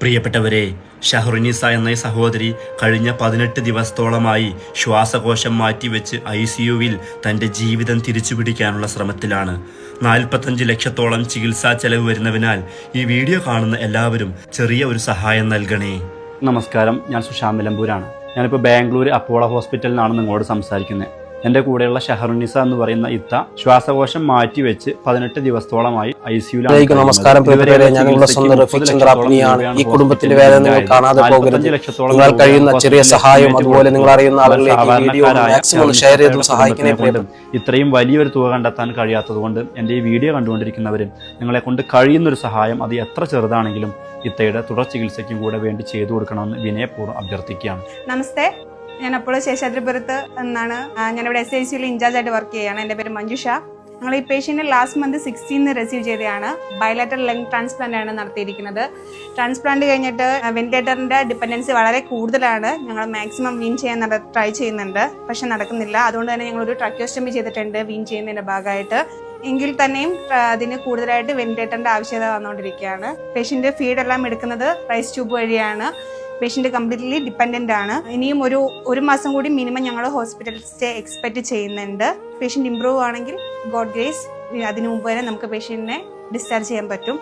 പ്രിയപ്പെട്ടവരെ ഷഹറുനിസ എന്ന സഹോദരി കഴിഞ്ഞ പതിനെട്ട് ദിവസത്തോളമായി ശ്വാസകോശം മാറ്റിവെച്ച് ഐ സിയുവിൽ തന്റെ ജീവിതം തിരിച്ചുപിടിക്കാനുള്ള ശ്രമത്തിലാണ്. നാൽപ്പത്തഞ്ച് ലക്ഷത്തോളം ചികിത്സാ ചെലവ് വരുന്നതിനാൽ ഈ വീഡിയോ കാണുന്ന എല്ലാവരും ചെറിയ ഒരു സഹായം നൽകണേ. നമസ്കാരം. ഞാൻ സുശാന്ത് നിലമ്പൂരാണ്. ഞാനിപ്പോൾ ബാംഗ്ലൂർ അപ്പോളോ ഹോസ്പിറ്റലിൽ നിന്നാണ് നിങ്ങളോട് സംസാരിക്കുന്നത് എന്റെ കൂടെയുള്ള ഷഹറുനിസ എന്ന് പറയുന്ന ഇത്ത ശ്വാസകോശം മാറ്റിവെച്ച് പതിനെട്ട് ദിവസത്തോളമായി ഐ ഇതിലേക്ക് നമസ്കാരം പ്രിയപ്പെട്ടവരെ ഞങ്ങളുടെ സ്വന്തം റഫീഖ് ചന്ദ്ര അപ്നിയാണ് ഈ കുടുംബത്തിന്റെ വേദന നിങ്ങൾ കാണാതെ പോകരുത്. നിങ്ങൾ കഴിയുന്ന ചെറിയ സഹായം അതുപോലെ നിങ്ങൾ അറിയുന്ന ആളുകളിലേക്ക് മാക്സിമം ഷെയർ ചെയ്തും സഹായിക്കണേ പ്രിയപ്പെട്ട ഇത്രയും വലിയൊരു തുക കണ്ടെത്താൻ കഴിയാത്തത് കൊണ്ട് എന്റെ ഈ വീഡിയോ കണ്ടുകൊണ്ടിരിക്കുന്നവരും നിങ്ങളെ കൊണ്ട് കഴിയുന്നൊരു സഹായം അത് എത്ര ചെറുതാണെങ്കിലും ഇത്തയുടെ തുടർ ചികിത്സയ്ക്കും കൂടെ വേണ്ടി ചെയ്തു കൊടുക്കണമെന്ന് വിനയപൂർവം അഭ്യർത്ഥിക്കുകയാണ്. നമസ്തേ. ഞാൻ അപ്പോഴും ശേഷാദ്രിപുരത്ത് എന്നാണ് ഞാനിവിടെ എസ് ഐ സിയിൽ ഇൻചാർജ് ആയിട്ട് വർക്ക് ചെയ്യുകയാണ്. എന്റെ പേര് മഞ്ജുഷ. ഞങ്ങൾ ഈ പേഷ്യന്റ് ലാസ്റ്റ് മന്ത് സിക്സ്റ്റീന്ന് റിസീവ് ചെയ്തതാണ്. ബയലാറ്റർ ലങ് ട്രാൻസ്പ്ലാന്റ് ആണ് നടത്തിയിരിക്കുന്നത്. ട്രാൻസ്പ്ലാന്റ് കഴിഞ്ഞിട്ട് വെന്റിലേറ്ററിന്റെ ഡിപ്പെൻഡൻസി വളരെ കൂടുതലാണ്. ഞങ്ങൾ മാക്സിമം വീൻ ചെയ്യാൻ ട്രൈ ചെയ്യുന്നുണ്ട്. പക്ഷെ നടക്കുന്നില്ല. അതുകൊണ്ട് തന്നെ ഞങ്ങൾ ഒരു ട്രക്യോസ്റ്റമി ചെയ്തിട്ടുണ്ട് വീൻ ചെയ്യുന്നതിന്റെ ഭാഗമായിട്ട്. എങ്കിൽ തന്നെയും അതിന് കൂടുതലായിട്ട് വെന്റിലേറ്ററിന്റെ ആവശ്യകത വന്നുകൊണ്ടിരിക്കുകയാണ്. പേഷ്യന്റ് ഫീഡ് എല്ലാം എടുക്കുന്നത് റൈസ് ട്യൂബ് വഴിയാണ്. പേഷ്യന്റ് കംപ്ലീറ്റ്ലി ഡിപ്പെൻഡന്റ് ആണ്. ഇനിയും ഒരു ഒരു മാസം കൂടി മിനിമം ഞങ്ങൾ ഹോസ്പിറ്റൽ സ്റ്റേ എക്സ്പെക്ട് ചെയ്യുന്നുണ്ട്. പേഷ്യന്റ് ഇമ്പ്രൂവ് ആണെങ്കിൽ ഗോഡ് ഗ്രേസ് അതിനു മുമ്പ് വരെ നമുക്ക് പേഷ്യന്റിനെ ഡിസ്ചാർജ് ചെയ്യാൻ പറ്റും.